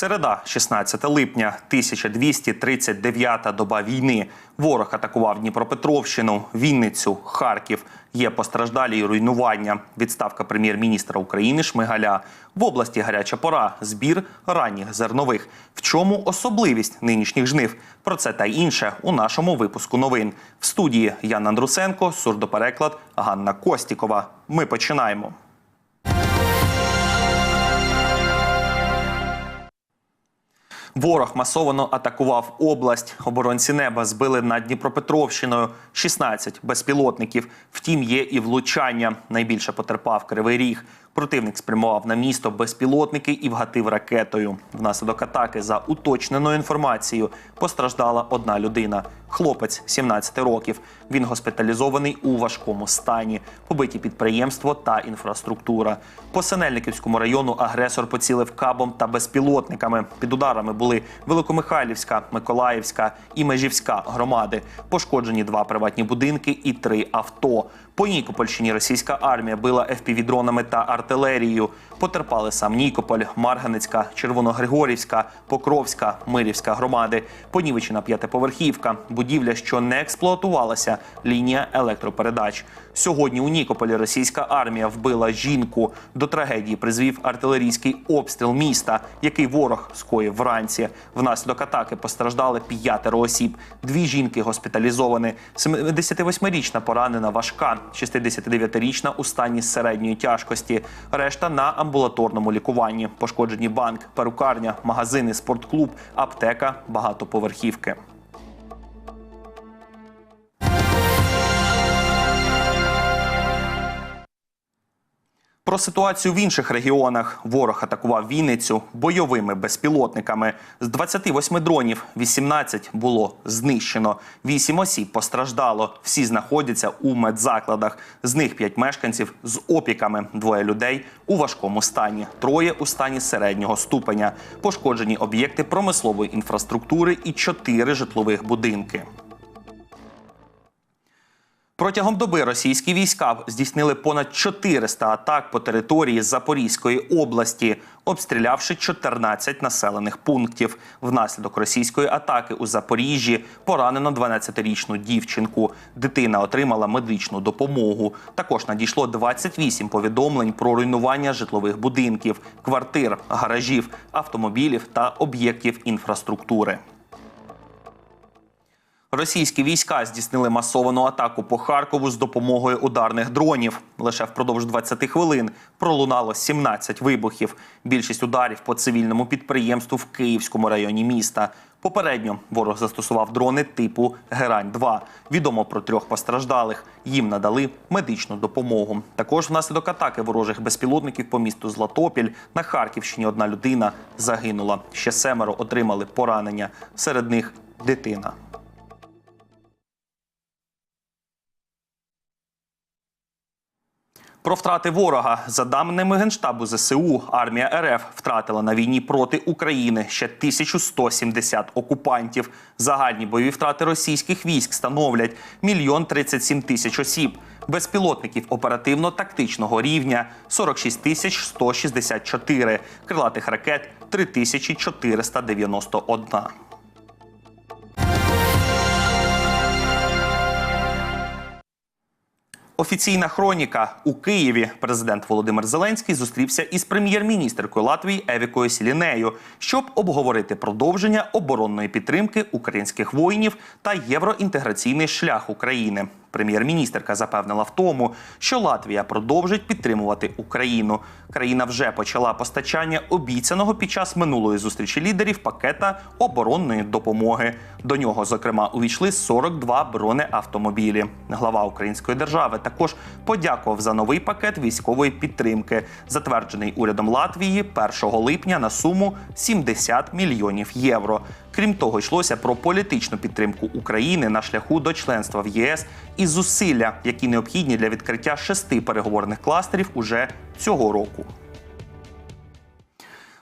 Середа, 16 липня, 1239-та доба війни. Ворог атакував Дніпропетровщину, Вінницю, Харків. Є постраждалі і руйнування. Відставка прем'єр-міністра України Шмигаля. В області гаряча пора. Збір ранніх зернових. В чому особливість нинішніх жнив? Про це та інше у нашому випуску новин. В студії Ян Андрусенко, сурдопереклад Ганна Костікова. Ми починаємо. Ворог масово атакував область. Оборонці неба збили над Дніпропетровщиною 16 безпілотників. Втім, є і влучання. Найбільше потерпав Кривий Ріг. Противник спрямував на місто безпілотники і вгатив ракетою. Внаслідок атаки за уточненою інформацією постраждала одна людина. Хлопець 17 років. Він госпіталізований у важкому стані. Побиті підприємство та інфраструктура. По Синельниківському району агресор поцілив кабом та безпілотниками. Під ударами були Великомихайлівська, Миколаївська і Межівська громади. Пошкоджені два приватні будинки і три авто. По Нікопольщині російська армія била FPV-дронами та артилерією. Потерпали сам Нікополь, Марганецька, Червоногригорівська, Покровська, Мирівська громади. Понівечена п'ятиповерхівка, будівля, що не експлуатувалася, лінія електропередач. Сьогодні у Нікополі російська армія вбила жінку. До трагедії призвів артилерійський обстріл міста, який ворог скоїв вранці. Внаслідок атаки постраждали п'ятеро осіб. Дві жінки госпіталізовані. 78-річна поранена важка, 69-річна у стані середньої тяжкості. Решта на амбулаторному лікуванні. Пошкоджені банк, перукарня, магазини, спортклуб, аптека, багатоповерхівки. Про ситуацію в інших регіонах ворог атакував Вінницю бойовими безпілотниками. З 28 дронів 18 було знищено. 8 осіб постраждало. Всі знаходяться у медзакладах. З них 5 мешканців з опіками. Двоє людей у важкому стані. Троє у стані середнього ступеня. Пошкоджені об'єкти промислової інфраструктури і 4 житлових будинки. Протягом доби російські війська здійснили понад 400 атак по території Запорізької області, обстрілявши 14 населених пунктів. Внаслідок російської атаки у Запоріжжі поранено 12-річну дівчинку. Дитина отримала медичну допомогу. Також надійшло 28 повідомлень про руйнування житлових будинків, квартир, гаражів, автомобілів та об'єктів інфраструктури. Російські війська здійснили масовану атаку по Харкову з допомогою ударних дронів. Лише впродовж 20 хвилин пролунало 17 вибухів. Більшість ударів по цивільному підприємству в Київському районі міста. Попередньо ворог застосував дрони типу Герань-2. Відомо про трьох постраждалих. Їм надали медичну допомогу. Також внаслідок атаки ворожих безпілотників по місту Златопіль на Харківщині одна людина загинула. Ще семеро отримали поранення. Серед них дитина. Про втрати ворога за даними генштабу ЗСУ, армія РФ втратила на війні проти України ще 1170 окупантів. Загальні бойові втрати російських військ становлять мільйон 37 тисяч осіб. Безпілотників оперативно-тактичного рівня 46 тисяч 164, крилатих ракет 3491. Офіційна хроніка у Києві. Президент Володимир Зеленський зустрівся із прем'єр-міністркою Латвії Евікою Сілінею, щоб обговорити продовження оборонної підтримки українських воїнів та євроінтеграційний шлях України. Прем'єр-міністерка запевнила в тому, що Латвія продовжить підтримувати Україну. Країна вже почала постачання обіцяного під час минулої зустрічі лідерів пакета оборонної допомоги. До нього, зокрема, увійшли 42 бронеавтомобілі. Глава української держави також подякував за новий пакет військової підтримки, затверджений урядом Латвії 1 липня на суму 70 мільйонів євро. Крім того, йшлося про політичну підтримку України на шляху до членства в ЄС і зусилля, які необхідні для відкриття шести переговорних кластерів уже цього року.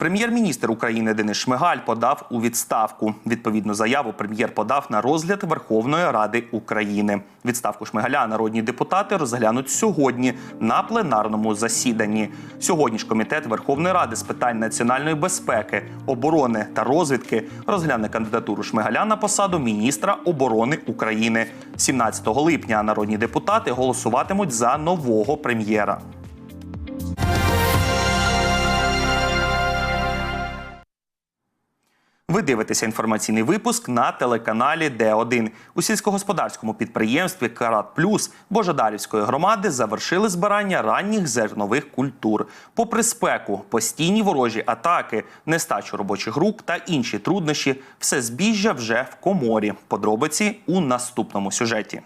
Прем'єр-міністр України Денис Шмигаль подав у відставку. Відповідну заяву прем'єр подав на розгляд Верховної Ради України. Відставку Шмигаля народні депутати розглянуть сьогодні на пленарному засіданні. Сьогодні ж комітет Верховної Ради з питань національної безпеки, оборони та розвідки розгляне кандидатуру Шмигаля на посаду міністра оборони України. 17 липня народні депутати голосуватимуть за нового прем'єра. Ви дивитеся інформаційний випуск на телеканалі Д1. У сільськогосподарському підприємстві Карат Плюс Божедарівської громади завершили збирання ранніх зернових культур. Попри спеку, постійні ворожі атаки, нестачу робочих рук та інші труднощі, все збіжжя вже в коморі. Подробиці у наступному сюжеті.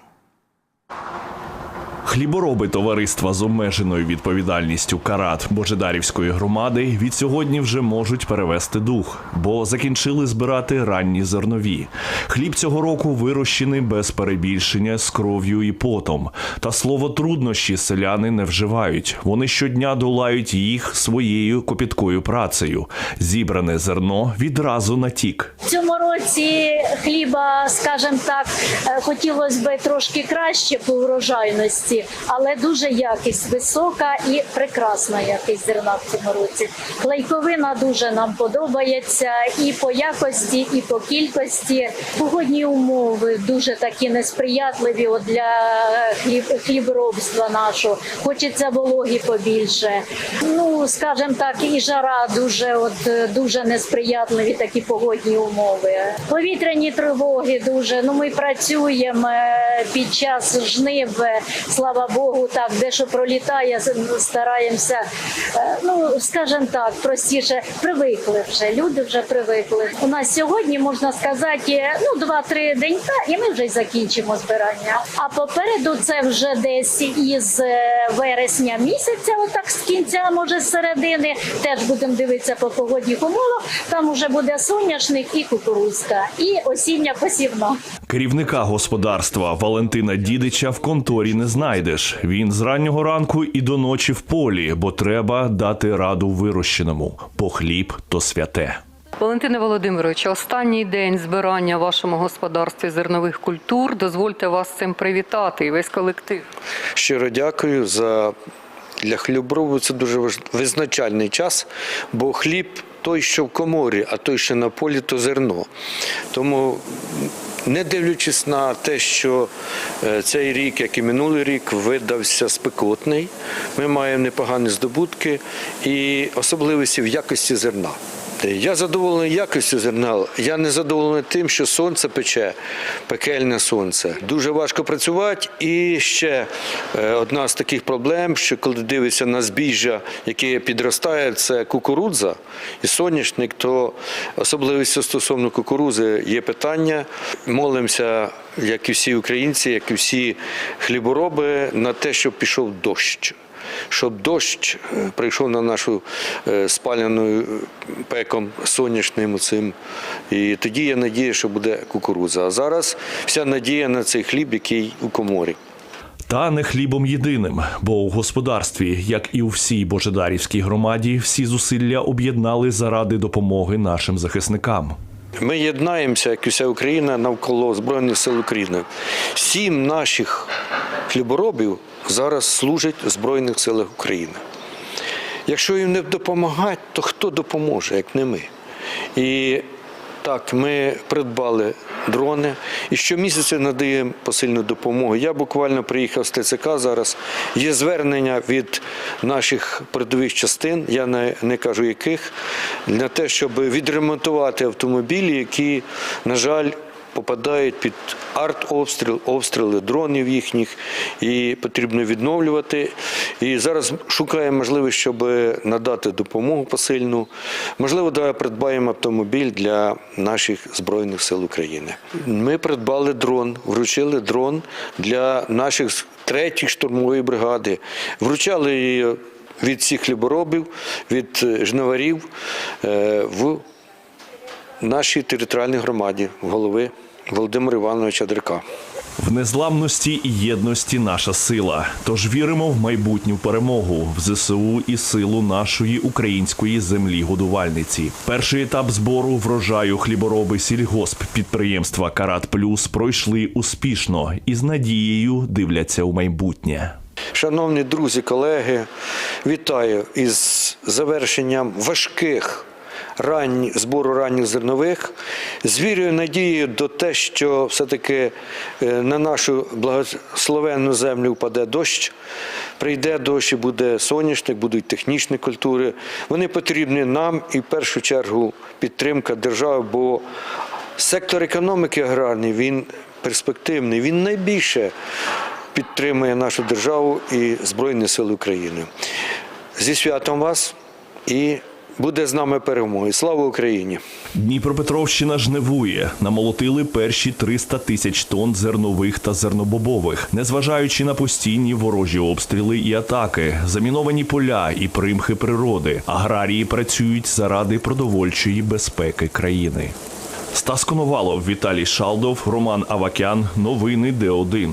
Хлібороби товариства з обмеженою відповідальністю Карат Божедарівської громади від сьогодні вже можуть перевести дух, бо закінчили збирати ранні зернові. Хліб цього року вирощений без перебільшення з кров'ю і потом. Та слово труднощі селяни не вживають. Вони щодня долають їх своєю копіткою працею. Зібране зерно відразу натік. Цьому році хліба, скажімо так, е, хотілося б трошки краще по врожайності, але дуже якість висока і прекрасна якість зерна в цьому році. Клейковина дуже нам подобається і по якості, і по кількості. Погодні умови дуже такі несприятливі для хліб, хліборобства нашого. Хочеться вологі побільше. Ну, скажімо так, і жара дуже, от е, дуже несприятливі такі погодні умови. Повітряні тривоги дуже. Ну ми працюємо е, під час жнив. Слава Богу, так дещо пролітає. Стараємося. е, Ну скажімо так, простіше привикли вже. Люди вже привикли. У нас сьогодні можна сказати, е, ну два-три денька, і ми вже закінчимо збирання. А попереду це вже десь із е, вересня місяця, отак з кінця, може з середини. Теж будемо дивитися по погодних умовах. Там уже буде соняшник і кукурузка, і осіння посівна. Керівника господарства Валентина Дідича в конторі не знайдеш. Він з раннього ранку і до ночі в полі, бо треба дати раду вирощеному. Бо хліб то святе. Валентине Володимировичу, останній день збирання в вашому господарстві зернових культур. Дозвольте вас цим привітати і весь колектив. Щиро дякую за для хліборобу це дуже важ- визначальний час, бо хліб той, що в коморі, а той, що на полі, то зерно. Тому, не дивлячись на те, що е, цей рік, як і минулий рік, видався спекотний, ми маємо непогані здобутки і особливості в якості зерна. Я задоволений якістю зерна. Я не задоволений тим, що сонце пече, пекельне сонце. Дуже важко працювати. І ще е, одна з таких проблем, що коли дивишся на збіжжя, яке підростає, це кукурудза і соняшник, то особливістю стосовно кукурудзи є питання. Молимося, як і всі українці, як і всі хлібороби, на те, щоб пішов дощ щоб дощ е, прийшов на нашу е, спаляну е, пеком сонячним цим. І тоді є надія, що буде кукурудза. А зараз вся надія на цей хліб, який у коморі. Та не хлібом єдиним, бо у господарстві, як і у всій Божедарівській громаді, всі зусилля об'єднали заради допомоги нашим захисникам. Ми єднаємося, як і вся Україна, навколо Збройних сил України. Сім наших хліборобів зараз служать у Збройних силах України. Якщо їм не допомагати, то хто допоможе, як не ми? І так, ми придбали дрони і щомісяця надаємо посильну допомогу. Я буквально приїхав з ТЦК зараз. Є звернення від наших передових частин, я не, не кажу яких, на те, щоб відремонтувати автомобілі, які, на жаль, попадають під артобстріл, обстріли дронів їхніх, і потрібно відновлювати. І зараз шукаємо можливість, щоб надати допомогу посильну. Можливо, давай придбаємо автомобіль для наших Збройних сил України. Ми придбали дрон, вручили дрон для наших третіх штурмової бригади. Вручали її від всіх хліборобів, від е, жниварів е, в нашій територіальній громаді голови Володимира Івановича Дрика. В незламності і єдності наша сила. Тож віримо в майбутню перемогу в ЗСУ і силу нашої української землі годувальниці. Перший етап збору врожаю хлібороби сільгосп підприємства Карат Плюс пройшли успішно і з надією дивляться у майбутнє. Шановні друзі, колеги, вітаю із завершенням важких ранні, збору ранніх зернових. З вірою, надією до те, що все-таки е, на нашу благословенну землю впаде дощ, прийде дощ і буде соняшник, будуть технічні культури. Вони потрібні нам і в першу чергу підтримка держави, бо сектор економіки аграрний він перспективний, він найбільше підтримує нашу державу і Збройні Сили України. Зі святом вас і буде з нами перемоги. Слава Україні! Дніпропетровщина жнивує. Намолотили перші 300 тисяч тонн зернових та зернобобових, незважаючи на постійні ворожі обстріли і атаки, заміновані поля і примхи природи. Аграрії працюють заради продовольчої безпеки країни. Стас Коновалов, Віталій Шалдов, Роман Авакян. Новини Д1.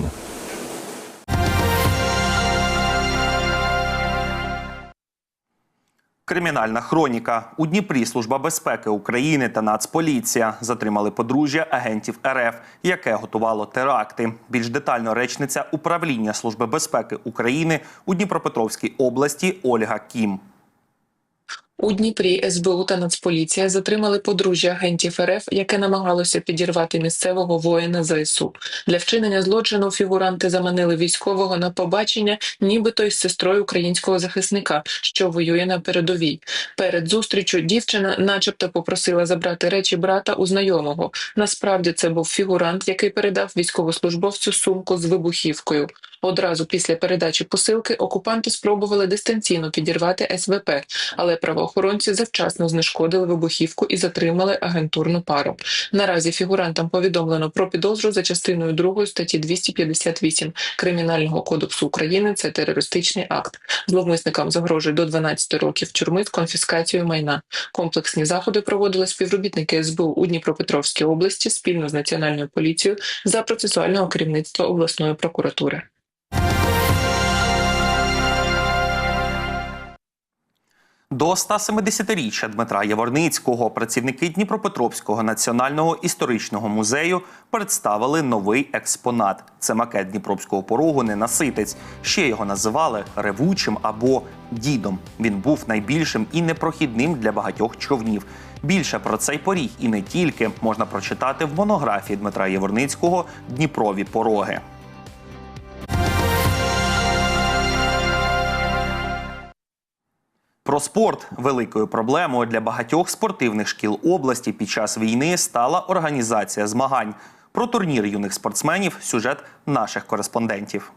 Кримінальна хроніка у Дніпрі Служба безпеки України та Нацполіція затримали подружжя агентів РФ, яке готувало теракти. Більш детально речниця управління Служби безпеки України у Дніпропетровській області Ольга Кім. У Дніпрі СБУ та Нацполіція затримали подружжя агентів РФ, яке намагалося підірвати місцевого воїна ЗСУ. Для вчинення злочину фігуранти заманили військового на побачення, нібито із сестрою українського захисника, що воює на передовій. Перед зустрічю дівчина, начебто, попросила забрати речі брата у знайомого. Насправді це був фігурант, який передав військовослужбовцю сумку з вибухівкою. Одразу після передачі посилки окупанти спробували дистанційно підірвати СВП, але правоохоронці завчасно знешкодили вибухівку і затримали агентурну пару. Наразі фігурантам повідомлено про підозру за частиною 2 статті 258 Кримінального кодексу України. Це терористичний акт. Зловмисникам загрожує до 12 років тюрми з конфіскацією майна. Комплексні заходи проводили співробітники СБУ у Дніпропетровській області спільно з національною поліцією за процесуального керівництва обласної прокуратури. До 170-річчя Дмитра Яворницького працівники Дніпропетровського національного історичного музею представили новий експонат. Це макет Дніпровського порогу Ненаситець. Ще його називали ревучим або дідом. Він був найбільшим і непрохідним для багатьох човнів. Більше про цей поріг і не тільки можна прочитати в монографії Дмитра Яворницького Дніпрові пороги. Про спорт великою проблемою для багатьох спортивних шкіл області під час війни стала організація змагань. Про турнір юних спортсменів сюжет наших кореспондентів.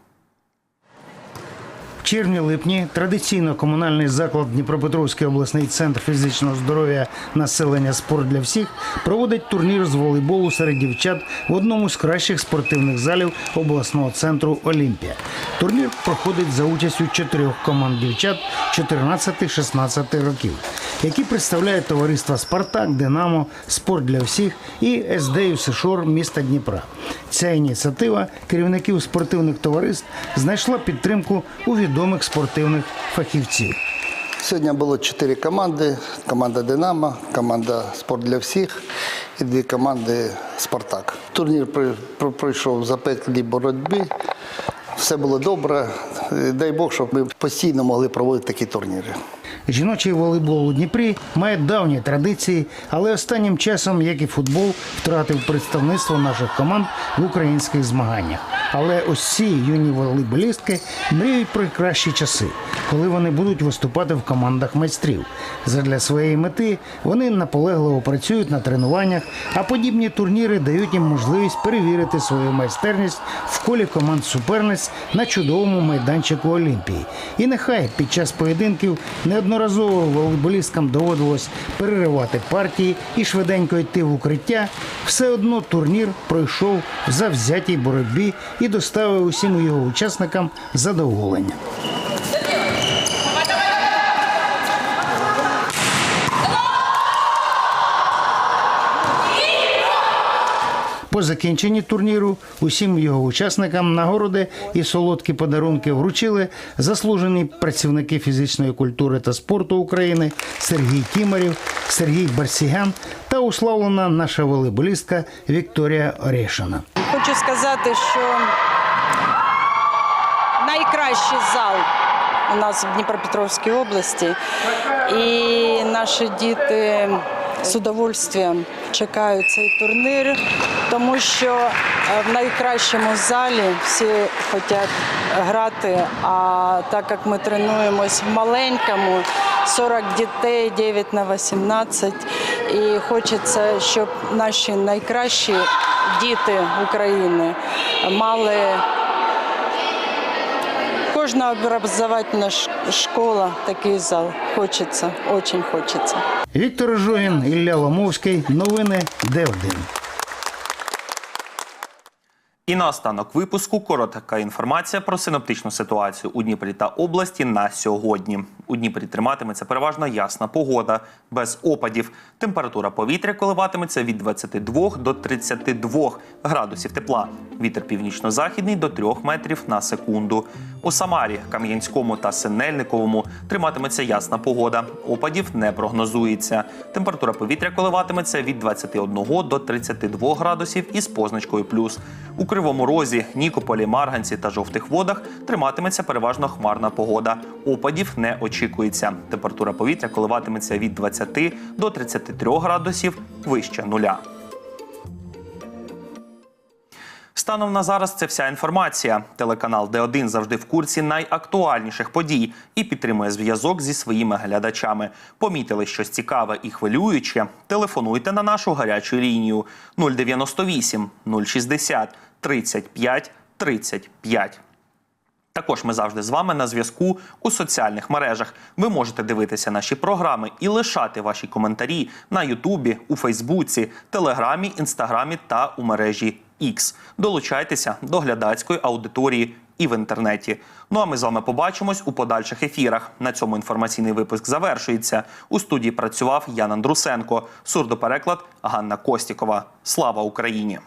Червні-липні традиційно комунальний заклад Дніпропетровський обласний центр фізичного здоров'я населення спорт для всіх проводить турнір з волейболу серед дівчат в одному з кращих спортивних залів обласного центру Олімпія. Турнір проходить за участю чотирьох команд дівчат 14-16 років, які представляють товариства Спартак, Динамо, Спорт для всіх і СД Сишор міста Дніпра. Ця ініціатива керівників спортивних товариств знайшла підтримку у відомих спортивних фахівців. Сьогодні було чотири команди: команда Динамо, команда Спорт для всіх і дві команди Спартак. Турнір пройшов за в запеклій боротьбі. Все було добре. Дай Бог, щоб ми постійно могли проводити такі турніри. Жіночий волейбол у Дніпрі має давні традиції, але останнім часом, як і футбол, втратив представництво наших команд в українських змаганнях. Але ось ці юні волейболістки мріють про кращі часи, коли вони будуть виступати в командах майстрів. Задля своєї мети вони наполегливо працюють на тренуваннях, а подібні турніри дають їм можливість перевірити свою майстерність в колі команд суперниць на чудовому майданчику Олімпії. І нехай під час поєдинків неодноразово волейболісткам доводилось переривати партії і швиденько йти в укриття, все одно турнір пройшов в завзятій боротьбі і доставив усім його учасникам задоволення. По закінченні турніру усім його учасникам нагороди і солодкі подарунки вручили заслужені працівники фізичної культури та спорту України Сергій Тімарів, Сергій Барсігян та уславлена наша волейболістка Вікторія Орешина. Хочу сказати, що найкращий зал у нас в Дніпропетровській області, і наші діти з удовольствием чекають цей турнір, тому що е, в найкращому залі всі хочуть грати. А так як ми тренуємось в маленькому, 40 дітей, 9 на 18, і хочеться, щоб наші найкращі діти України мали кожна образовательна школа, такий зал. Хочеться, дуже хочеться. Віктор Жогін, Ілля Ломовський. Новини Д1. І наостанок випуску коротка інформація про синоптичну ситуацію у Дніпрі та області на сьогодні. У Дніпрі триматиметься переважно ясна погода, без опадів. Температура повітря коливатиметься від 22 до 32 градусів тепла. Вітер північно-західний до 3 метрів на секунду. У Самарі, Кам'янському та Синельниковому триматиметься ясна погода. Опадів не прогнозується. Температура повітря коливатиметься від 21 до 32 градусів із позначкою плюс. Кривому Розі, Нікополі, Марганці та жовтих водах триматиметься переважно хмарна погода. Опадів не очікується. Температура повітря коливатиметься від 20 до 33 градусів вище нуля. Станом на зараз це вся інформація. Телеканал Д1 завжди в курсі найактуальніших подій і підтримує зв'язок зі своїми глядачами. Помітили щось цікаве і хвилююче? Телефонуйте на нашу гарячу лінію 098 060 35 35. Також ми завжди з вами на зв'язку у соціальних мережах. Ви можете дивитися наші програми і лишати ваші коментарі на Ютубі, у Фейсбуці, Телеграмі, Інстаграмі та у мережі X. Долучайтеся до глядацької аудиторії і в інтернеті. Ну а ми з вами побачимось у подальших ефірах. На цьому інформаційний випуск завершується. У студії працював Ян Андрусенко, сурдопереклад Ганна Костікова. Слава Україні!